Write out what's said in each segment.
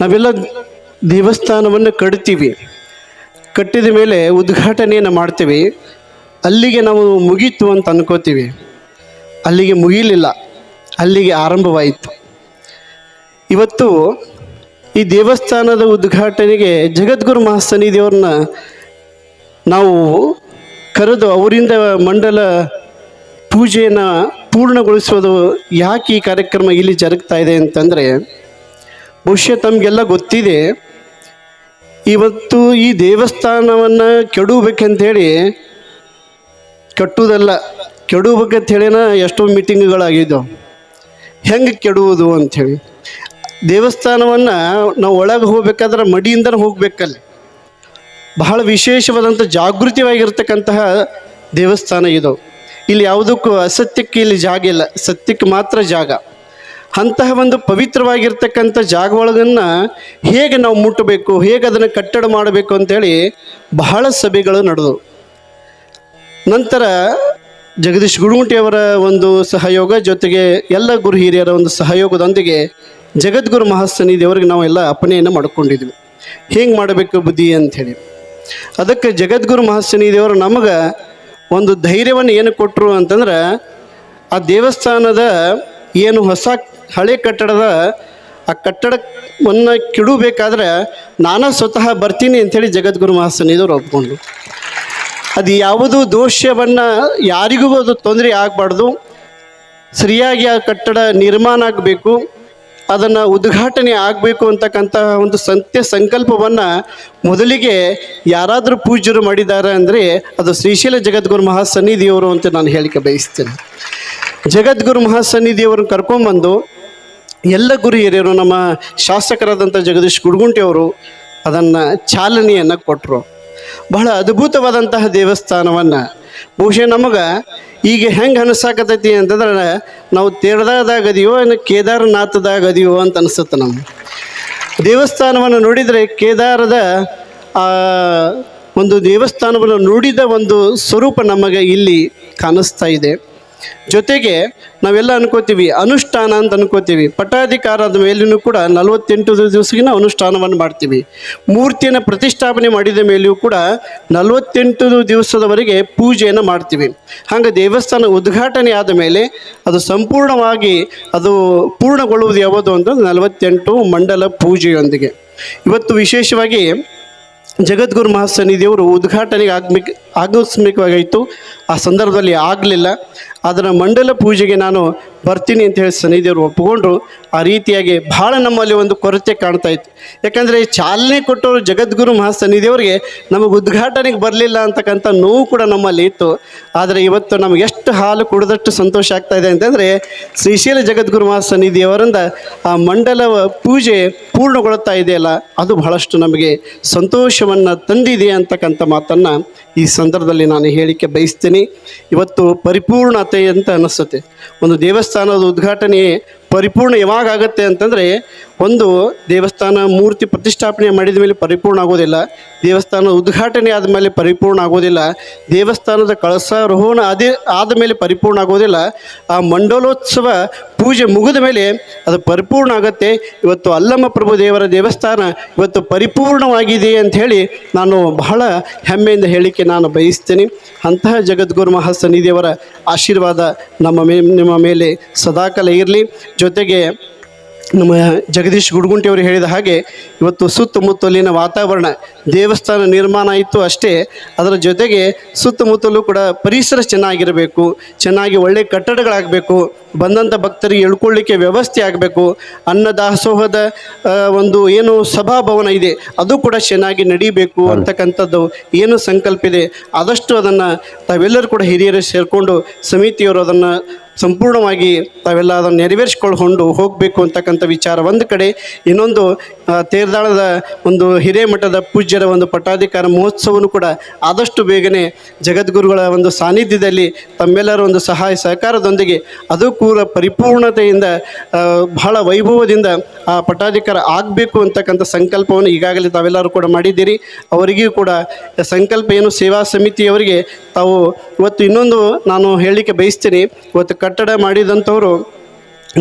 ನಾವೆಲ್ಲ ದೇವಸ್ಥಾನವನ್ನು ಕಟ್ತೀವಿ. ಕಟ್ಟಿದ ಮೇಲೆ ಉದ್ಘಾಟನೆಯನ್ನು ಮಾಡ್ತೀವಿ. ಅಲ್ಲಿಗೆ ನಾವು ಮುಗೀತು ಅಂತ ಅನ್ಕೋತೀವಿ. ಅಲ್ಲಿಗೆ ಮುಗಿಲಿಲ್ಲ. ಅಲ್ಲಿಗೆ ಆರಂಭವಾಯಿತು. ಇವತ್ತು ಈ ದೇವಸ್ಥಾನದ ಉದ್ಘಾಟನೆಗೆ ಜಗದ್ಗುರು ಮಹಾಸನ್ನಿಧಿಯವ್ರನ್ನ ನಾವು ಕರೆದು ಅವರಿಂದ ಮಂಡಲ ಪೂಜೆಯನ್ನು ಪೂರ್ಣಗೊಳಿಸೋದು ಯಾಕೆ ಈ ಕಾರ್ಯಕ್ರಮ ಇಲ್ಲಿ ಜರುಗ್ತಾ ಇದೆ ಅಂತಂದರೆ ಬಹುಶಃ ತಮಗೆಲ್ಲ ಗೊತ್ತಿದೆ. ಇವತ್ತು ಈ ದೇವಸ್ಥಾನವನ್ನು ಕೆಡಬೇಕಂತೇಳಿ ಕಟ್ಟುವುದಲ್ಲ ಕೆಡಬೇಕಂಥೇಳಿನ ಎಷ್ಟೋ ಮೀಟಿಂಗ್ಗಳಾಗಿದ್ದವು. ಹೆಂಗೆ ಕೆಡುವುದು ಅಂಥೇಳಿ. ದೇವಸ್ಥಾನವನ್ನು ನಾವು ಒಳಗೆ ಹೋಗ್ಬೇಕಾದ್ರೆ ಮಡಿಯಿಂದನೇ ಹೋಗ್ಬೇಕಲ್ಲಿ. ಬಹಳ ವಿಶೇಷವಾದಂಥ ಜಾಗೃತಿಯಾಗಿರ್ತಕ್ಕಂತಹ ದೇವಸ್ಥಾನ ಇದು. ಇಲ್ಲಿ ಯಾವುದಕ್ಕೂ ಅಸತ್ಯಕ್ಕೆ ಇಲ್ಲಿ ಜಾಗ ಇಲ್ಲ. ಸತ್ಯಕ್ಕೆ ಮಾತ್ರ ಜಾಗ. ಅಂತಹ ಒಂದು ಪವಿತ್ರವಾಗಿರ್ತಕ್ಕಂಥ ಜಾಗವೊಳಗನ್ನು ಹೇಗೆ ನಾವು ಮುಟ್ಟಬೇಕು, ಹೇಗೆ ಅದನ್ನು ಕಟ್ಟಡ ಮಾಡಬೇಕು ಅಂತೇಳಿ ಬಹಳ ಸಭೆಗಳು ನಡೆದವು. ನಂತರ ಜಗದೀಶ್ ಗುಡುಗುಂಟಿಯವರ ಒಂದು ಸಹಯೋಗ ಜೊತೆಗೆ ಎಲ್ಲ ಗುರು ಹಿರಿಯರ ಒಂದು ಸಹಯೋಗದೊಂದಿಗೆ ಜಗದ್ಗುರು ನಾವು ನಾವೆಲ್ಲ ಅಪ್ಪಣೆಯನ್ನು ಮಾಡ್ಕೊಂಡಿದ್ವಿ. ಹೇಗೆ ಮಾಡಬೇಕು ಬುದ್ಧಿ ಅಂಥೇಳಿ ಅದಕ್ಕೆ ಜಗದ್ಗುರು ಮಹಾಸನ್ನಿಧಿಯವರು ನಮಗೆ ಒಂದು ಧೈರ್ಯವನ್ನು ಏನು ಕೊಟ್ಟರು ಅಂತಂದ್ರೆ ಆ ದೇವಸ್ಥಾನದ ಏನು ಹೊಸ ಹಳೆ ಕಟ್ಟಡದ, ಆ ಕಟ್ಟಡವನ್ನು ಕೆಡಬೇಕಾದ್ರೆ ನಾನು ಸ್ವತಃ ಬರ್ತೀನಿ ಅಂಥೇಳಿ ಜಗದ್ಗುರು ಮಹಾಸನ್ನಿಧಿಯವರು ಒಪ್ಕೊಂಡು ಅದು ಯಾವುದು ದೋಷವನ್ನು ಯಾರಿಗೂ ಅದು ತೊಂದರೆ ಆಗಬಾರ್ದು. ಸರಿಯಾಗಿ ಆ ಕಟ್ಟಡ ನಿರ್ಮಾಣ ಆಗಬೇಕು, ಅದನ್ನು ಉದ್ಘಾಟನೆ ಆಗಬೇಕು ಅಂತಕ್ಕಂಥ ಒಂದು ಸತ್ಯ ಸಂಕಲ್ಪವನ್ನು ಮೊದಲಿಗೆ ಯಾರಾದರೂ ಪೂಜ್ಯರು ಮಾಡಿದ್ದಾರೆ ಅಂದರೆ ಅದು ಶ್ರೀಶೈಲ ಜಗದ್ಗುರು ಮಹಾಸನ್ನಿಧಿಯವರು ಅಂತ ನಾನು ಹೇಳಿಕೆ ಬಯಸ್ತೇನೆ. ಜಗದ್ಗುರು ಮಹಾಸನ್ನಿಧಿಯವ್ರನ್ನ ಕರ್ಕೊಂಬಂದು ಎಲ್ಲ ಗುರು ಹಿರಿಯರು ನಮ್ಮ ಶಾಸಕರಾದಂಥ ಜಗದೀಶ್ ಗುಡ್ಗುಂಟಿಯವರು ಅದನ್ನು ಚಾಲನೆಯನ್ನು ಕೊಟ್ಟರು ಬಹಳ ಅದ್ಭುತವಾದಂತಹ ದೇವಸ್ಥಾನವನ್ನು. ಬಹುಶಃ ನಮಗೆ ಈಗ ಹೆಂಗೆ ಅನಿಸಾಕತೈತಿ ಅಂತಂದ್ರೆ, ನಾವು ತೇರ್ದಾದಾಗದಿಯೋ ಏನು ಕೇದಾರನಾಥದಾಗದಿಯೋ ಅಂತ ಅನಿಸುತ್ತೆ ನಮ್ಗೆ. ದೇವಸ್ಥಾನವನ್ನು ನೋಡಿದರೆ ಕೇದಾರದ ಒಂದು ದೇವಸ್ಥಾನವನ್ನು ನೋಡಿದ ಒಂದು ಸ್ವರೂಪ ನಮಗೆ ಇಲ್ಲಿ ಕಾಣಿಸ್ತಾ ಇದೆ. ಜೊತೆಗೆ ನಾವೆಲ್ಲ ಅನ್ಕೋತೀವಿ, ಅನುಷ್ಠಾನ ಅಂತ ಅನ್ಕೋತೀವಿ. ಪಟ್ಟಾಧಿಕಾರದ ಮೇಲೂ ಕೂಡ ನಲವತ್ತೆಂಟು ದಿವಸಗಿನ ಅನುಷ್ಠಾನವನ್ನು ಮಾಡ್ತೀವಿ. ಮೂರ್ತಿಯನ್ನು ಪ್ರತಿಷ್ಠಾಪನೆ ಮಾಡಿದ ಮೇಲೆಯೂ ಕೂಡ ನಲವತ್ತೆಂಟು ದಿವಸದವರೆಗೆ ಪೂಜೆಯನ್ನು ಮಾಡ್ತೀವಿ. ಹಾಗೆ ದೇವಸ್ಥಾನ ಉದ್ಘಾಟನೆ ಆದ ಮೇಲೆ ಅದು ಸಂಪೂರ್ಣವಾಗಿ ಅದು ಪೂರ್ಣಗೊಳ್ಳುವುದು ಯಾವುದು ಅಂತ ನಲವತ್ತೆಂಟು ಮಂಡಲ ಪೂಜೆಯೊಂದಿಗೆ. ಇವತ್ತು ವಿಶೇಷವಾಗಿ ಜಗದ್ಗುರು ಮಹಾಸನ್ನಿಧಿಯವರು ಉದ್ಘಾಟನೆಗೆ ಆಗ್ಮಿಕ್ ಆಗಮಿಸ್ಬೇಕಾಗಿತ್ತು ಆ ಸಂದರ್ಭದಲ್ಲಿ ಆಗಲಿಲ್ಲ. ಅದರ ಮಂಡಲ ಪೂಜೆಗೆ ನಾನು ಬರ್ತೀನಿ ಅಂತ ಹೇಳಿ ಸನ್ನಿಧಿಯವರು ಒಪ್ಪಿಕೊಂಡ್ರು. ಆ ರೀತಿಯಾಗಿ ಭಾಳ ನಮ್ಮಲ್ಲಿ ಒಂದು ಕೊರತೆ ಕಾಣ್ತಾ ಇತ್ತು. ಯಾಕಂದರೆ ಚಾಲನೆ ಕೊಟ್ಟವರು ಜಗದ್ಗುರು ಮಹಾಸನ್ನಿಧಿಯವರಿಗೆ ನಮಗೆ ಉದ್ಘಾಟನೆಗೆ ಬರಲಿಲ್ಲ ಅಂತಕ್ಕಂಥ ನೋವು ಕೂಡ ನಮ್ಮಲ್ಲಿ ಇತ್ತು. ಆದರೆ ಇವತ್ತು ನಮಗೆ ಎಷ್ಟು ಹಾಲು ಕುಡಿದಷ್ಟು ಸಂತೋಷ ಆಗ್ತಾ ಇದೆ ಅಂತಂದರೆ ಶ್ರೀಶೈಲ ಜಗದ್ಗುರು ಮಹಾಸನ್ನಿಧಿಯವರಿಂದ ಆ ಮಂಡಲ ಪೂಜೆ ಪೂರ್ಣಗೊಳ್ತಾ ಇದೆಯಲ್ಲ, ಅದು ಬಹಳಷ್ಟು ನಮಗೆ ಸಂತೋಷವನ್ನು ತಂದಿದೆ ಅಂತಕ್ಕಂಥ ಮಾತನ್ನು ಈ ಸಂದರ್ಭದಲ್ಲಿ ನಾನು ಹೇಳಿಕೆ ಬಯಸ್ತೀನಿ. ಇವತ್ತು ಪರಿಪೂರ್ಣತೆ ಅಂತ ಅನ್ನಿಸುತ್ತೆ ಒಂದು ದೇವಸ್ಥಾನದ ಉದ್ಘಾಟನೆ ಪರಿಪೂರ್ಣ ಯಾವಾಗ ಆಗುತ್ತೆ ಅಂತಂದರೆ ಒಂದು ದೇವಸ್ಥಾನ ಮೂರ್ತಿ ಪ್ರತಿಷ್ಠಾಪನೆ ಮಾಡಿದ ಮೇಲೆ ಪರಿಪೂರ್ಣ ಆಗೋದಿಲ್ಲ, ದೇವಸ್ಥಾನ ಉದ್ಘಾಟನೆ ಆದಮೇಲೆ ಪರಿಪೂರ್ಣ ಆಗೋದಿಲ್ಲ, ದೇವಸ್ಥಾನದ ಕಳಸಾರೋಹಣ ಅದೇ ಆದ ಮೇಲೆ ಪರಿಪೂರ್ಣ ಆಗೋದಿಲ್ಲ, ಆ ಮಂಡಲೋತ್ಸವ ಪೂಜೆ ಮುಗಿದ ಮೇಲೆ ಅದು ಪರಿಪೂರ್ಣ ಆಗುತ್ತೆ. ಇವತ್ತು ಅಲ್ಲಮ್ಮ ಪ್ರಭು ದೇವರ ದೇವಸ್ಥಾನ ಇವತ್ತು ಪರಿಪೂರ್ಣವಾಗಿದೆ ಅಂತ ಹೇಳಿ ನಾನು ಬಹಳ ಹೆಮ್ಮೆಯಿಂದ ಹೇಳಿಕೆ ನಾನು ಬಯಸ್ತೇನೆ. ಅಂತಹ ಜಗದ್ಗುರು ಮಹಾಸನ್ನಿಧಿಯವರ ಆಶೀರ್ವಾದ ನಮ್ಮ ಮೇ, ನಿಮ್ಮ ಮೇಲೆ ಸದಾಕಾಲ ಇರಲಿ. ಜೊತೆಗೆ ನಮ್ಮ ಜಗದೀಶ್ ಗುಡ್ಗುಂಟಿಯವರು ಹೇಳಿದ ಹಾಗೆ ಇವತ್ತು ಸುತ್ತಮುತ್ತಲಿನ ವಾತಾವರಣ ದೇವಸ್ಥಾನ ನಿರ್ಮಾಣ ಆಯಿತು ಅಷ್ಟೇ. ಅದರ ಜೊತೆಗೆ ಸುತ್ತಮುತ್ತಲೂ ಕೂಡ ಪರಿಸರ ಚೆನ್ನಾಗಿರಬೇಕು ಚೆನ್ನಾಗಿ ಒಳ್ಳೆಯ ಕಟ್ಟಡಗಳಾಗಬೇಕು ಬಂದಂಥ ಭಕ್ತರಿಗೆ ಎಳ್ಕೊಳ್ಳಿಕ್ಕೆ ವ್ಯವಸ್ಥೆ ಆಗಬೇಕು. ಅನ್ನದಾಸೋಹದ ಒಂದು ಏನು ಸಭಾಭವನ ಇದೆ ಅದು ಕೂಡ ಚೆನ್ನಾಗಿ ನಡೀಬೇಕು ಅಂತಕ್ಕಂಥದ್ದು ಏನು ಸಂಕಲ್ಪ ಇದೆ. ಆದಷ್ಟು ಅದನ್ನು ತಾವೆಲ್ಲರೂ ಕೂಡ ಹಿರಿಯರು ಸೇರಿಕೊಂಡು ಸಮಿತಿಯವರು ಅದನ್ನು ಸಂಪೂರ್ಣವಾಗಿ ತಾವೆಲ್ಲ ಅದನ್ನು ನೆರವೇರಿಸ್ಕೊಳ್ಕೊಂಡು ಹೋಗಬೇಕು ಅಂತಕ್ಕಂಥ ವಿಚಾರ. ಒಂದು ಕಡೆ ಇನ್ನೊಂದು ತೇರ್ದಾಳದ ಒಂದು ಹಿರೇಮಠದ ಪೂಜ್ಯರ ಒಂದು ಪಟ್ಟಾಧಿಕಾರ ಮಹೋತ್ಸವನು ಕೂಡ ಆದಷ್ಟು ಬೇಗನೆ ಜಗದ್ಗುರುಗಳ ಒಂದು ಸಾನ್ನಿಧ್ಯದಲ್ಲಿ ತಮ್ಮೆಲ್ಲರ ಒಂದು ಸಹಾಯ ಸಹಕಾರದೊಂದಿಗೆ ಅದು ಕೂಡ ಪರಿಪೂರ್ಣತೆಯಿಂದ ಬಹಳ ವೈಭವದಿಂದ ಆ ಪಟ್ಟಾಧಿಕಾರ ಆಗಬೇಕು ಅಂತಕ್ಕಂಥ ಸಂಕಲ್ಪವನ್ನು ಈಗಾಗಲೇ ತಾವೆಲ್ಲರೂ ಕೂಡ ಮಾಡಿದ್ದೀರಿ. ಅವರಿಗೂ ಕೂಡ ಸಂಕಲ್ಪ ಏನು ಸೇವಾ ಸಮಿತಿಯವರಿಗೆ ತಾವು ಇವತ್ತು ಇನ್ನೊಂದು ನಾನು ಹೇಳಲಿಕ್ಕೆ ಬಯಸ್ತೀನಿ. ಇವತ್ತು ಕಟ್ಟಡ ಮಾಡಿದಂಥವರು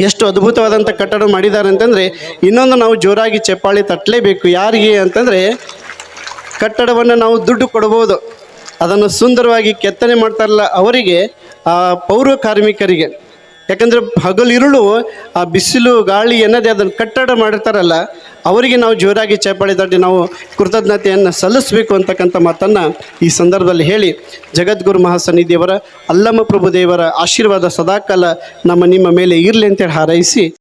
ಎಷ್ಟು ಅದ್ಭುತವಾದಂಥ ಕಟ್ಟಡ ಮಾಡಿದ್ದಾರೆ ಅಂತಂದರೆ ಇನ್ನೊಂದು ನಾವು ಜೋರಾಗಿ ಚಪ್ಪಾಳಿ ತಟ್ಟಲೇಬೇಕು. ಯಾರಿಗೆ ಅಂತಂದರೆ ಕಟ್ಟಡವನ್ನು ನಾವು ದುಡ್ಡು ಕೊಡ್ಬೋದು. ಅದನ್ನು ಸುಂದರವಾಗಿ ಕೆತ್ತನೆ ಮಾಡ್ತಾರಲ್ಲ ಅವರಿಗೆ, ಆ ಪೌರ ಕಾರ್ಮಿಕರಿಗೆ. ಯಾಕಂದರೆ ಹಗಲಿರುಳು ಆ ಬಿಸಿಲು ಗಾಳಿ ಎನ್ನದೇ ಅದನ್ನು ಕಟ್ಟಡ ಮಾಡಿರ್ತಾರಲ್ಲ, ಅವರಿಗೆ ನಾವು ಜೋರಾಗಿ ಚಪ್ಪಾಳಿ ದಾಟಿ ನಾವು ಕೃತಜ್ಞತೆಯನ್ನು ಸಲ್ಲಿಸಬೇಕು ಅಂತಕ್ಕಂಥ ಮಾತನ್ನು ಈ ಸಂದರ್ಭದಲ್ಲಿ ಹೇಳಿ ಜಗದ್ಗುರು ಮಹಾಸನ್ನಿಧಿಯವರ, ಅಲ್ಲಮ್ಮ ಪ್ರಭುದೇವರ ಆಶೀರ್ವಾದ ಸದಾಕಾಲ ನಮ್ಮ ನಿಮ್ಮ ಮೇಲೆ ಇರಲಿ ಅಂತೇಳಿ ಹಾರೈಸಿ